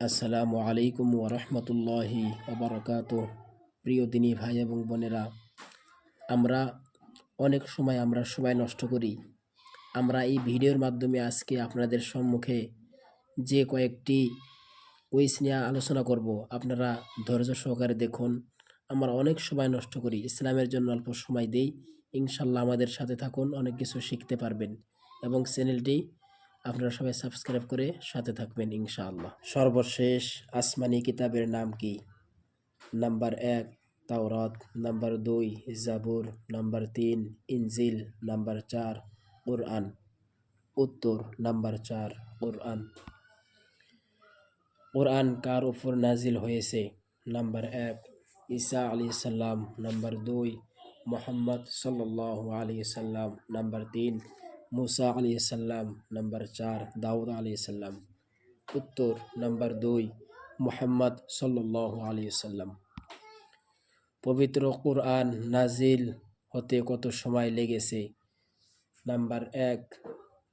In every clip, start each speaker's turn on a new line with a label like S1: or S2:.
S1: আসসালামু আলাইকুম ওরহমতুল্লাহি ওবরকাত প্রিয় দিনী ভাই এবং বোনেরা, আমরা অনেক সময় আমরা সময় নষ্ট করি। আমরা এই ভিডিওর মাধ্যমে আজকে আপনাদের সম্মুখে যে কয়েকটি কুইজ নিয়ে আলোচনা করব। আপনারা ধৈর্য সহকারে দেখুন, আমরা অনেক সময় নষ্ট করি। ইসলামের জন্য অল্প সময় দেই, ইনশাল্লাহ আমাদের সাথে থাকুন, অনেক কিছু শিখতে পারবেন। এবং চ্যানেলটি আপনারা সবাই সাবস্ক্রাইব করে সাথে থাকবেন ইনশাআল্লাহ। সর্বশেষ আসমানি কিতাবের নাম কি? নাম্বার এক, তাওরাত। নাম্বার দুই, জাবুর। নাম্বার তিন, ইনজিল। নাম্বার চার, কোরআন। উত্তর, নাম্বার চার, কোরআন। কোরআন কার উপর নাজিল হয়েছে? নাম্বার এক, ঈসা আলী সাল্লাম নাম্বার দুই, মোহাম্মদ সাল্লাহ আলী সাল্লাম। নাম্বার তিন মুসা আলী সাল্লাম নাম্বার চার দাউদ আলী সাল্লাম উত্তর নাম্বার দুই মোহাম্মদ সাল্লাহ আলী সাল্লাম পবিত্র কোরআন নাজিল হতে কত সময় লেগেছে? নাম্বার এক,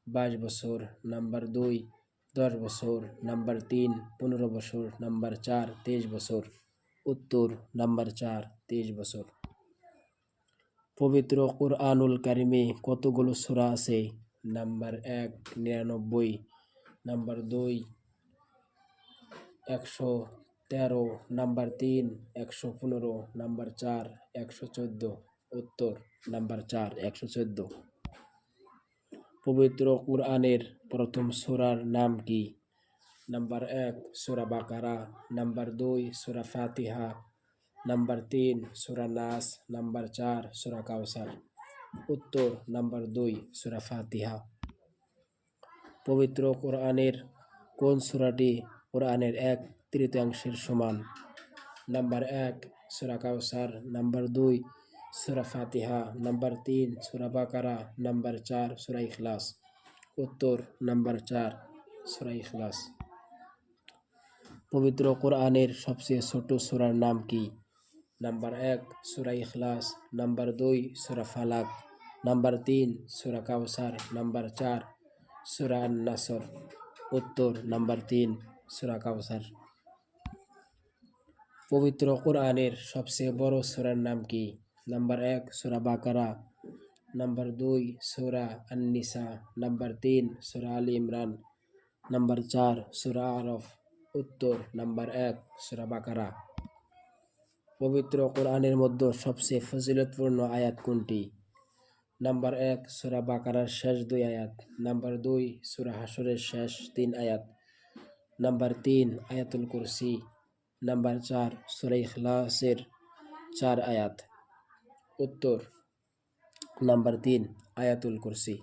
S1: বাইশ বছর. নাম্বার দুই, দশ বছর. নাম্বার তিন, পনেরো বছর. নাম্বার চার, তেইশ বছর. উত্তর নাম্বার চার তেইশ বছর। পবিত্র কোরআনুল কারিমে কতগুলো সূরা আছে? নাম্বার এক, নিরানব্বই। নাম্বার দুই, একশো তেরো। নাম্বার তিন, একশো পনেরো। নাম্বার চার, একশো চোদ্দ। উত্তর, নাম্বার চার, একশো চোদ্দ। পবিত্র কোরআনের প্রথম সূরার নাম কি? নাম্বার এক, সূরা বাকারা। নাম্বার দুই, সূরা ফাতিহা। নাম্বার তিন সূরা নাস নাম্বার চার সূরা কাউসার উত্তর নাম্বার দুই সূরা ফাতিহা পবিত্র কোরআনের কোন সূরাটি কোরআনের এক, তৃতীয়াংশের সমান। নাম্বার এক সূরা কাউসার নাম্বার দুই সূরা ফাতিহা নাম্বার তিন সূরা বাকারা নাম্বার চার সূরা ইখলাস উত্তর নাম্বার চার সূরা ইখলাস পবিত্র কোরআনের সবচেয়ে ছোট সূরার নাম কি? নাম্বার এক সূরা ইখলাস নাম্বার দুই সূরা ফালাক নাম্বার তিন সূরা কাউসার নাম্বার চার সূরা আন-নাসর উত্তর নাম্বার তিন সূরা কাউসার পবিত্র কোরআনের সবচেয়ে বড় সূরার নাম কি? নাম্বার এক সূরা বাকারা নাম্বার দুই সূরা আন-নিসা নাম্বার তিন সূরা আলী ইমরান নাম্বার চার সূরা আরফ উত্তর নাম্বার এক সূরা বাকারা পবিত্র কোরআনের মধ্যে সবচেয়ে ফজিলতপূর্ণ আয়াত কোনটি? নাম্বার এক, সূরা বাকারার শেষ দুই আয়াত। নাম্বার দুই, সূরা হাসরের শেষ তিন আয়াত। নাম্বার তিন, আয়াতুল কুরসি। নাম্বার চার, সূরা ইখলাসের চার আয়াত। উত্তর, নাম্বার তিন, আয়াতুল কুরসি।